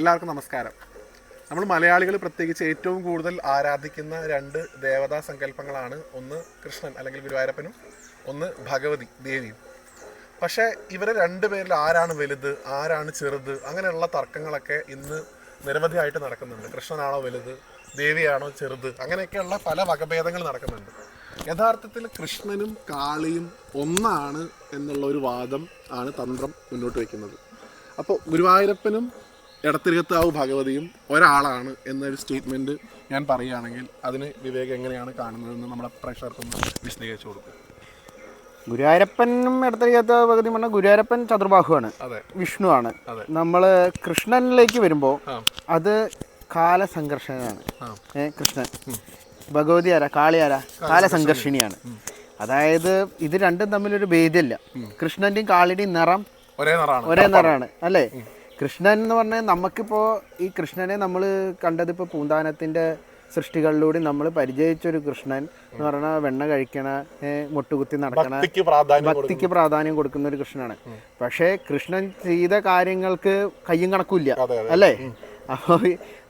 എല്ലാവർക്കും നമസ്കാരം. നമ്മൾ മലയാളികൾ പ്രത്യേകിച്ച് ഏറ്റവും കൂടുതൽ ആരാധിക്കുന്ന രണ്ട് ദേവതാ സങ്കല്പങ്ങളാണ്. ഒന്ന് കൃഷ്ണൻ അല്ലെങ്കിൽ ഗുരുവായൂരപ്പനും ഒന്ന് ഭഗവതി ദേവിയും. പക്ഷേ ഇവരെ രണ്ടുപേരിൽ ആരാണ് വലുത് ആരാണ് ചെറുത് അങ്ങനെയുള്ള തർക്കങ്ങളൊക്കെ ഇന്ന് നിരവധിയായിട്ട് നടക്കുന്നുണ്ട്. കൃഷ്ണനാണോ വലുത് ദേവിയാണോ ചെറുത് അങ്ങനെയൊക്കെയുള്ള പല വകഭേദങ്ങൾ നടക്കുന്നുണ്ട്. യഥാർത്ഥത്തിൽ കൃഷ്ണനും കാളിയും ഒന്നാണ് എന്നുള്ള ഒരു വാദം ആണ് തന്ത്രം മുന്നോട്ട് വയ്ക്കുന്നത്. അപ്പോൾ ഗുരുവായൂരപ്പനും ഇടത്തിരുകത്താവ് ഭഗവതിയും ഒരാളാണ് എന്നൊരു സ്റ്റേറ്റ്മെന്റ് ഞാൻ പറയുകയാണെങ്കിൽ അതിന് വിവേക് എങ്ങനെയാണ് കാണുന്നതെന്ന് നമ്മുടെ പ്രേക്ഷകർക്കൊന്ന് വിശദീകരിച്ചു കൊടുക്കും. ഗുരുവായൂരപ്പനും ഇടത്തിരിക്കാത്ത പകുതി പറഞ്ഞാൽ ഗുരുവായൂരപ്പൻ ചതുർബാഹുവാണ് വിഷ്ണുവാണ്. നമ്മൾ കൃഷ്ണനിലേക്ക് വരുമ്പോൾ അത് കാലസംഘർഷനാണ് ഏ കൃഷ്ണൻ. ഭഗവതി ആരാ? കാളി ആരാ? കാലസംഘർഷിണിയാണ്. അതായത് ഇത് രണ്ടും തമ്മിലൊരു ഭേദമില്ല. കൃഷ്ണന്റെയും കാളിയുടെയും നിറം ഒരേ നിറമാണ്. ഒരേ നിറമാണ്. അല്ലേ? കൃഷ്ണൻ എന്ന് പറഞ്ഞാൽ നമുക്കിപ്പോൾ ഈ കൃഷ്ണനെ നമ്മൾ കണ്ടതിപ്പോൾ പൂന്താനത്തിന്റെ സൃഷ്ടികളിലൂടെ നമ്മൾ പരിചയിച്ചൊരു കൃഷ്ണൻ എന്ന് പറഞ്ഞാൽ വെണ്ണ കഴിക്കണ മുട്ടുകുത്തി നടക്കണ ഭക്തിക്ക് പ്രാധാന്യം കൊടുക്കുന്ന ഒരു കൃഷ്ണനാണ്. പക്ഷേ കൃഷ്ണൻ ചെയ്ത കാര്യങ്ങൾക്ക് കയ്യും കണക്കില്ല. അല്ലേ? അപ്പോൾ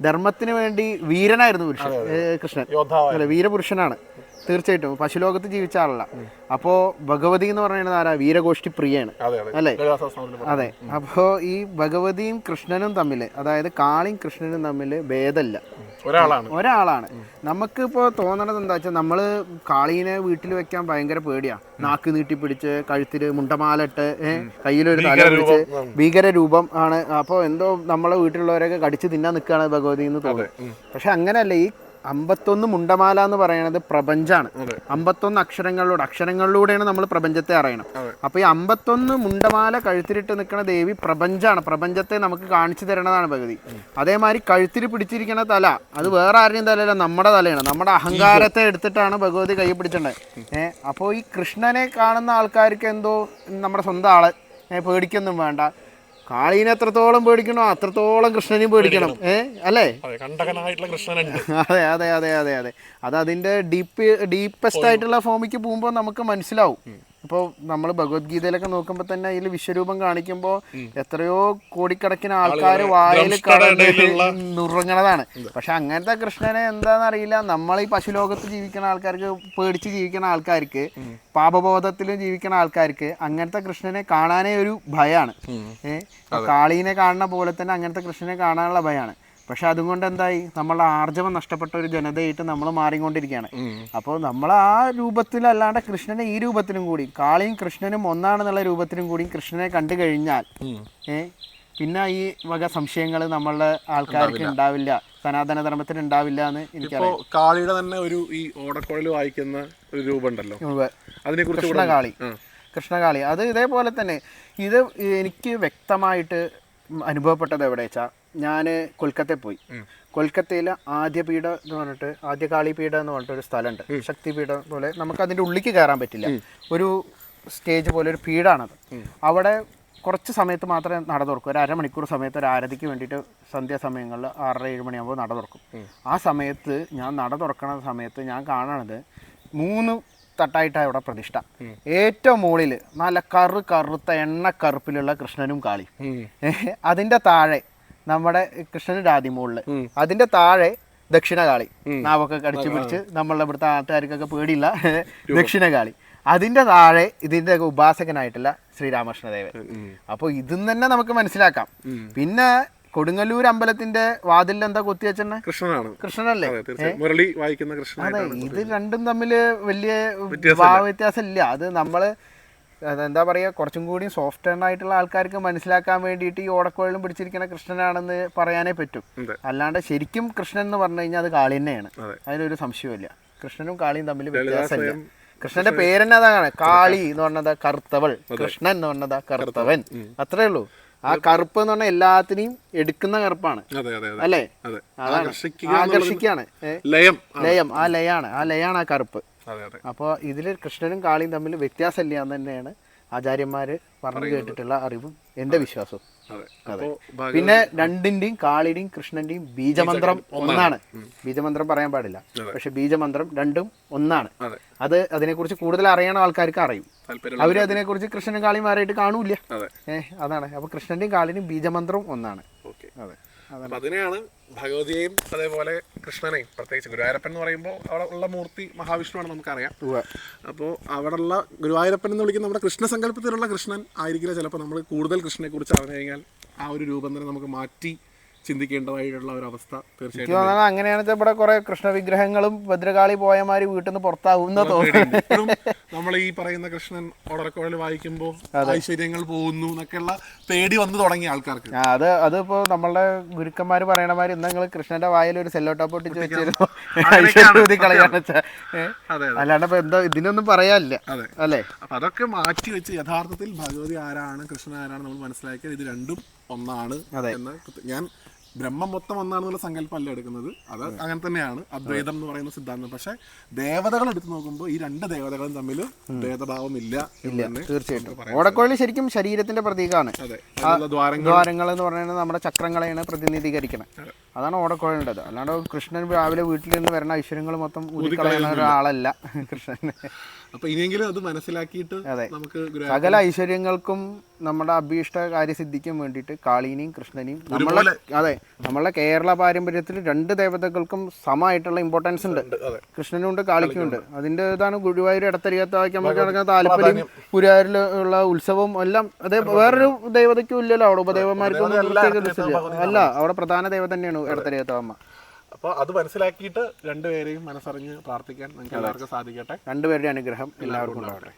ധർമ്മത്തിന് വേണ്ടി വീരനായിരുന്നു പുരുഷൻ കൃഷ്ണൻ. അല്ല വീരപുരുഷനാണ്. തീർച്ചയായിട്ടും. പശുലോകത്ത് ജീവിച്ച ആളല്ല. അപ്പോൾ ഭഗവതി എന്ന് പറയുന്നത് ആരാ? വീരഗോഷ്ഠി പ്രിയാണ് അല്ലേ? അതെ. അപ്പോൾ ഈ ഭഗവതിയും കൃഷ്ണനും തമ്മിൽ അതായത് കാളിയും കൃഷ്ണനും തമ്മിൽ ഭേദമല്ല. ഒരാളാണ്. ഒരാളാണ്. നമുക്ക് ഇപ്പോ തോന്നണത് എന്താ വെച്ചാൽ നമ്മൾ കാളീനെ വീട്ടിൽ വെക്കാൻ ഭയങ്കര പേടിയാ. നാക്ക് നീട്ടി പിടിച്ച് കഴുത്തിൽ മുണ്ടമാലിട്ട് കയ്യിലൊരു തല പിടിച്ച് ഭീകര രൂപം ആണ്. അപ്പോൾ എന്തോ നമ്മളെ വീട്ടിലുള്ളവരൊക്കെ കടിച്ച് തിന്നാൻ നിൽക്കുകയാണ് ഭഗവതി എന്ന് തോന്നുന്നു. പക്ഷെ അങ്ങനെയല്ല ഈ അമ്പത്തൊന്ന് മുണ്ടമാല എന്ന് പറയുന്നത് പ്രപഞ്ചാണ്. അമ്പത്തൊന്ന് അക്ഷരങ്ങളിലൂടെ അക്ഷരങ്ങളിലൂടെയാണ് നമ്മൾ പ്രപഞ്ചത്തെ അറിയണം. അപ്പൊ ഈ അമ്പത്തൊന്ന് മുണ്ടമാല കഴുത്തിലിട്ട് നിൽക്കുന്ന ദേവി പ്രപഞ്ചാണ്. പ്രപഞ്ചത്തെ നമുക്ക് കാണിച്ചു തരണതാണ് ഭഗവതി. അതേമാതിരി കഴുത്തിൽ പിടിച്ചിരിക്കുന്ന തല അത് വേറെ ആരുടെയും തലയല്ല നമ്മുടെ തലയാണ്. നമ്മുടെ അഹങ്കാരത്തെ എടുത്തിട്ടാണ് ഭഗവതി കൈ പിടിച്ചിട്ടുണ്ടായത് ഏഹ് അപ്പോൾ ഈ കൃഷ്ണനെ കാണുന്ന ആൾക്കാർക്ക് എന്തോ നമ്മുടെ സ്വന്തം ആളെ പേടിക്കൊന്നും വേണ്ട. കാളീനെ എത്രത്തോളം പേടിക്കണോ അത്രത്തോളം കൃഷ്ണനെയും പേടിക്കണം. ഏഹ് അല്ലേ? അതെ അതെ അതെ അതെ അതെ അത്. അതിന്റെ ഡീപ്പ് ഡീപ്പസ്റ്റ് ആയിട്ടുള്ള ഫോമിക്ക് പോകുമ്പോൾ നമുക്ക് മനസ്സിലാവും. ഇപ്പോൾ നമ്മൾ ഭഗവത്ഗീതയിലൊക്കെ നോക്കുമ്പോൾ തന്നെ അതിൽ വിശ്വരൂപം കാണിക്കുമ്പോൾ എത്രയോ കോടിക്കണക്കിന് ആൾക്കാർ വായിൽ കടന്ന് നുറുങ്ങണതാണ്. പക്ഷെ അങ്ങനത്തെ കൃഷ്ണനെ എന്താണെന്ന് അറിയില്ല നമ്മൾ ഈ പശുലോകത്ത് ജീവിക്കുന്ന ആൾക്കാർക്ക് പേടിച്ച് ജീവിക്കുന്ന ആൾക്കാർക്ക് പാപബോധത്തിലും ജീവിക്കുന്ന ആൾക്കാർക്ക് അങ്ങനത്തെ കൃഷ്ണനെ കാണാനേ ഒരു ഭയമാണ് ഏഹ് കാളീനെ കാണുന്ന പോലെ തന്നെ അങ്ങനത്തെ കൃഷ്ണനെ കാണാനുള്ള ഭയമാണ് പക്ഷെ അതുകൊണ്ട് എന്തായി നമ്മളെ ആർജവം നഷ്ടപ്പെട്ട ഒരു ജനതയായിട്ട് നമ്മൾ മാറിക്കൊണ്ടിരിക്കുകയാണ്. അപ്പോൾ നമ്മൾ ആ രൂപത്തിലല്ലാണ്ട് കൃഷ്ണനെ ഈ രൂപത്തിലും കൂടി കാളിയും കൃഷ്ണനും ഒന്നാണെന്നുള്ള രൂപത്തിലും കൂടി കൃഷ്ണനെ കണ്ടു കഴിഞ്ഞാൽ ഏ പിന്നെ ഈ വക സംശയങ്ങൾ നമ്മളുടെ ആൾക്കാർക്ക് ഉണ്ടാവില്ല. സനാതന ധർമ്മത്തിന് ഉണ്ടാവില്ല എന്ന് എനിക്ക് കാളിയുടെ തന്നെ ഒരു ഈ ഓടക്കുഴൽ വായിക്കുന്ന ഒരു രൂപമുണ്ടല്ലോ. അതിനെ കുറിച്ച് കൃഷ്ണകാളി കൃഷ്ണകാളി അത് ഇതേപോലെ തന്നെ ഇത് എനിക്ക് വ്യക്തമായിട്ട് അനുഭവപ്പെട്ടത് എവിടെ വെച്ചാൽ ഞാൻ കൊൽക്കത്തയിൽ പോയി. കൊൽക്കത്തയിൽ ആദ്യപീഠ എന്ന് പറഞ്ഞിട്ട് ആദ്യ കാളിപീഠ എന്ന് പറഞ്ഞിട്ട് ഒരു സ്ഥലമുണ്ട്. ശക്തിപീഠം പോലെ നമുക്ക് അതിന്റെ ഉള്ളിലേക്ക് കയറാൻ പറ്റില്ല. ഒരു സ്റ്റേജ് പോലെ ഒരു പീഠാണത്. അവിടെ കുറച്ച് സമയത്ത് മാത്രമേ നട തുറക്കൂ. ഒരു അരമണിക്കൂർ സമയത്ത് ഒരു ആരതിക്ക് വേണ്ടിയിട്ട് സന്ധ്യാസമയങ്ങളിൽ ആറര ഏഴ് മണിയാകുമ്പോൾ നട തുറക്കും. ആ സമയത്ത് ഞാൻ നട തുറക്കണ സമയത്ത് ഞാൻ കാണണത് മൂന്ന് തട്ടായിട്ടാണ് ഇവിടെ പ്രതിഷ്ഠ. ഏറ്റവും മുകളിൽ നല്ല കറു കറുത്ത എണ്ണ കറുപ്പിലുള്ള കൃഷ്ണനും കാളി അതിന്റെ താഴെ നമ്മുടെ കൃഷ്ണന്റെ ആദ്യം മുകളിൽ. അതിന്റെ താഴെ ദക്ഷിണകാളി. നാവൊക്കെ കടിച്ചു പിടിച്ച് നമ്മളുടെ ഇവിടുത്തെ നാട്ടുകാർക്കൊക്കെ പേടിയില്ല. ദക്ഷിണകാളി. അതിന്റെ താഴെ ഇതിന്റെ ഉപാസകനായിട്ടുള്ള ശ്രീരാമകൃഷ്ണദേവൻ. അപ്പോൾ ഇതിൽ തന്നെ നമുക്ക് മനസ്സിലാക്കാം. പിന്നെ കൊടുങ്ങല്ലൂർ അമ്പലത്തിന്റെ വാതിലിൽ എന്താ കൊത്തി വെച്ചെന്നെ? കൃഷ്ണനാണ്. കൃഷ്ണനല്ലേ? മുരളി വായിക്കുന്ന അതെ ഇത് രണ്ടും തമ്മിൽ വലിയ ഭാവ വ്യത്യാസം ഇല്ല അത് നമ്മൾ എന്താ പറയുക കുറച്ചും കൂടി സോഫ്റ്റ് ആയിട്ടുള്ള ആൾക്കാർക്ക് മനസ്സിലാക്കാൻ വേണ്ടിയിട്ട് ഈ ഓടക്കുഴലും പിടിച്ചിരിക്കുന്ന കൃഷ്ണനാണെന്ന് പറയാനേ പറ്റും. അല്ലാണ്ട് ശരിക്കും കൃഷ്ണൻ എന്ന് പറഞ്ഞു കഴിഞ്ഞാൽ അത് കാളി തന്നെയാണ്. അതിനൊരു സംശയമില്ല കൃഷ്ണനും കാളിയും തമ്മിൽ വ്യത്യാസമില്ല. കൃഷ്ണന്റെ പേരെന്നെ അതാണ്. കാളി എന്ന് പറഞ്ഞത് കറുത്തവൾ. കൃഷ്ണൻ എന്ന് പറഞ്ഞത് കറുത്തവൻ. അത്രേ ഉള്ളൂ. ആ കറുപ്പ് എന്ന് പറഞ്ഞാൽ എല്ലാത്തിനെയും എടുക്കുന്ന കറുപ്പാണ്. അല്ലേ? ആകർഷിക്കാണ് ലയം ആ, ലയം. ആ ലയാണ്. ആ ലയാണ് ആ കറുപ്പ്. അപ്പോൾ ഇതിൽ കൃഷ്ണനും കാളിയും തമ്മിൽ വ്യത്യാസമില്ല എന്ന് തന്നെയാണ് ആചാര്യന്മാര് പറഞ്ഞു കേട്ടിട്ടുള്ള അറിവും എന്റെ വിശ്വാസവും. അതെ. പിന്നെ രണ്ടിന്റെയും കാളിയുടെയും കൃഷ്ണന്റെയും ബീജമന്ത്രം ഒന്നാണ്. ബീജമന്ത്രം പറയാൻ പാടില്ല. പക്ഷെ ബീജമന്ത്രം രണ്ടും ഒന്നാണ്. അതെ. അത് അതിനെക്കുറിച്ച് കൂടുതൽ അറിയണ ആൾക്കാർക്ക് അറിയും. അവർ അതിനെക്കുറിച്ച് കൃഷ്ണനും കാളിമാരായിട്ട് കാണൂല ഏഹ് അതാണ്. അപ്പൊ കൃഷ്ണന്റെയും കാളിന്റെയും ബീജമന്ത്രം ഒന്നാണ്. ഓക്കെ. അതെ. അപ്പൊ അതിനെയാണ് ഭഗവതിയെയും അതേപോലെ കൃഷ്ണനെയും പ്രത്യേകിച്ച് ഗുരുവായൂരപ്പൻ എന്ന് പറയുമ്പോൾ അവിടെ ഉള്ള മൂർത്തി മഹാവിഷ്ണുവാണ് നമുക്കറിയാം. അപ്പോൾ അവിടെയുള്ള ഗുരുവായൂരപ്പൻ എന്ന് വിളിക്കുന്ന നമ്മുടെ കൃഷ്ണ സങ്കല്പത്തിലുള്ള കൃഷ്ണൻ ആയിരിക്കില്ല. ചിലപ്പോൾ നമ്മൾ കൂടുതൽ കൃഷ്ണനെ കുറിച്ച് അറിഞ്ഞു കഴിഞ്ഞാൽ ആ ഒരു രൂപം തന്നെ നമുക്ക് മാറ്റി ചിന്തിക്കേണ്ടതായിട്ടുള്ള ഒരു അവസ്ഥ തീർച്ചയായിട്ടും അങ്ങനെയാണെന്ന് ഇവിടെ കുറെ കൃഷ്ണ വിഗ്രഹങ്ങളും ഭദ്രകാളി പോയമാര് വീട്ടിൽ നിന്ന് പുറത്താവുന്ന തോന്നുന്നു നമ്മൾ ഈ പറയുന്ന കൃഷ്ണൻ ഓടക്കുഴൽ വായിക്കുമ്പോൾ ഐശ്വര്യങ്ങൾ പോകുന്നു എന്നൊക്കെയുള്ള പേടി വന്നു തുടങ്ങിയ ആൾക്കാർക്ക്. അത് അതിപ്പോ നമ്മളുടെ ഗുരുക്കന്മാര് മാതിരി ഇന്ന് നിങ്ങൾ കൃഷ്ണന്റെ വായിൽ ഒരു സെല്ലോ ടോപ്പ് വെച്ചിരുന്നു. കളയാന്ന് അതെ അല്ലാണ്ട് ഇപ്പൊ എന്താ ഇതിനൊന്നും പറയാനില്ല. അല്ലേ? അപ്പൊ അതൊക്കെ മാറ്റി വെച്ച് യഥാർത്ഥത്തിൽ ഭഗവതി ആരാണ് കൃഷ്ണൻ ആരാണ് നമ്മൾ മനസ്സിലാക്കിയത് ഇത് രണ്ടും ഒന്നാണ്. എന്ന് ഞാൻ ബ്രഹ്മം മൊത്തം ഒന്നാണെന്നുള്ള സങ്കല്പം അല്ല എടുക്കുന്നത്. അത് അങ്ങനെ തന്നെയാണ് അദ്വൈതം എന്ന് പറയുന്ന സിദ്ധാന്തം. പക്ഷെ ദേവതകൾ എടുത്തു നോക്കുമ്പോൾ ഈ രണ്ട് ദേവതകളും തമ്മിൽ ഭേദഭാവം ഇല്ല തീർച്ചയായിട്ടും. ഓടക്കോഴി ശരിക്കും ശരീരത്തിന്റെ പ്രതീകമാണ് ദ്വാരങ്ങൾ. എന്ന് പറയുന്നത് നമ്മുടെ ചക്രങ്ങളെയാണ് പ്രതിനിധീകരിക്കുന്നത് അതാണ് ഓടക്കോഴിന്റെത് അല്ലാണ്ട് കൃഷ്ണൻ രാവിലെ വീട്ടിൽ നിന്ന് വരുന്ന ഐശ്വര്യങ്ങൾ മൊത്തം ഊതിക്കളയുന്ന ഒരാളല്ല കൃഷ്ണൻ. അപ്പൊ ഇനിയെങ്കിലും അത് മനസ്സിലാക്കിയിട്ട് നമുക്ക് സകല ഐശ്വര്യങ്ങൾക്കും നമ്മുടെ അഭീഷ്ട കാര്യസിദ്ധിക്കും വേണ്ടിയിട്ട് കാളീനെയും കൃഷ്ണനെയും നമ്മളെ അതെ നമ്മളെ കേരള പാരമ്പര്യത്തിൽ രണ്ട് ദേവതകൾക്കും സമമായിട്ടുള്ള ഇമ്പോർട്ടൻസ് ഉണ്ട്. കൃഷ്ണനും ഉണ്ട് കാളിക്കും ഉണ്ട്. അതിന്റെ ഇതാണ് ഗുരുവായൂർ ഇടത്തരികത്താക്കി നമുക്ക് നടക്കുന്ന താല്പര്യം ഗുരുവായൂരിൽ ഉള്ള ഉത്സവം എല്ലാം അതേ വേറൊരു ദേവതയ്ക്കും ഇല്ലല്ലോ. അവിടെ ഉപദേവന്മാർക്കും ഒന്നും പ്രത്യേക ഉത്സവം ഇല്ല. അല്ല അവിടെ പ്രധാന ദേവത തന്നെയാണ് ഇടത്തരികത്താവമ്മ അപ്പൊ അത് മനസ്സിലാക്കിയിട്ട് രണ്ടുപേരെയും മനസ്സറിഞ്ഞ് പ്രാർത്ഥിക്കാൻ നിങ്ങൾക്ക് എല്ലാവർക്കും സാധിക്കട്ടെ. രണ്ടുപേരുടെ അനുഗ്രഹം എല്ലാവർക്കും ഉണ്ടാവട്ടെ.